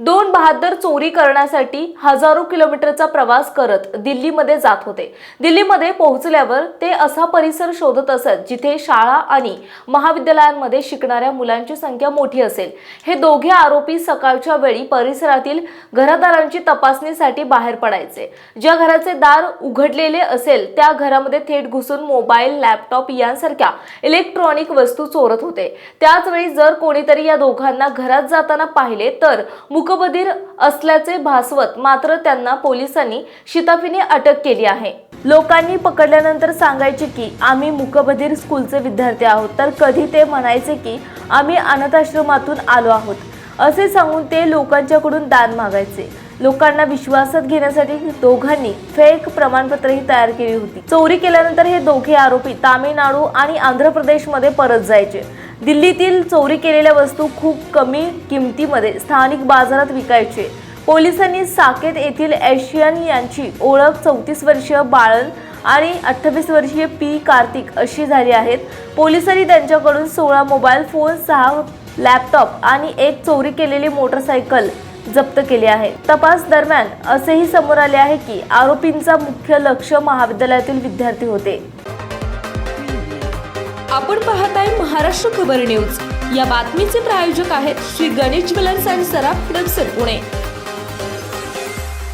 दोन बहादर चोरी करण्यासाठी हजारो किलोमीटरचा प्रवास करत दिल्लीमध्ये जात होते. दिल्लीमध्ये पोहोचल्यावर ते असा परिसर शोधत असत जिथे शाळा आणि महाविद्यालयांमध्ये शिकणाऱ्या मुलांची संख्या मोठी असेल. हे दोघे आरोपी सकाळच्या वेळी परिसरातील घरदारांची तपासणीसाठी बाहेर पडायचे. ज्या घराचे दार उघडलेले असेल त्या घरामध्ये थेट घुसून मोबाईल लॅपटॉप यांसारख्या इलेक्ट्रॉनिक वस्तू चोरत होते. त्याचवेळी जर कोणीतरी या दोघांना घरात जाताना पाहिले तर मुकबधीर असल्याचे भासवत मात्र त्यांना पोलिसांनी शिताफीने अटक केली आहे. लोकांनी पकडल्यानंतर सांगायचे की आम्ही मुकबधीर स्कूलचे विद्यार्थी आहोत. तर कधी ते म्हणायचे की आम्ही अनाथाश्रमातून आलो आहोत. असे सांगून ते लोकांच्याकडून दान मागायचे. लोकांना विश्वासात घेण्यासाठी दोघांनी फेक प्रमाणपत्रही तयार केली होती. चोरी केल्यानंतर हे दोघे आरोपी तामिळनाडू आणि आंध्र प्रदेशमध्ये परत जायचे. दिल्लीतील चोरी केलेल्या वस्तू खूप कमी किमतीमध्ये स्थानिक बाजारात विकायचे. पोलिसांनी साकेत येथील एशियन यांची ओळख चौतीस वर्षीय बाळन आणि अठ्ठावीस वर्षीय पी कार्तिक अशी झाली आहेत. पोलिसांनी त्यांच्याकडून सोळा मोबाईल फोन सहा लॅपटॉप आणि एक चोरी केलेली मोटरसायकल जप्त केले आहे तपास दरम्यान असेही समोर आले आहे की आरोपींचा मुख्य लक्ष महाविद्यालयातील विद्यार्थी होते. आपण पाहत आहे महाराष्ट्र खबर न्यूज. या बातमीचे प्रायोजक आहेत श्री गणेश ज्वेलर्स अँड सराफ हडपसर पुणे.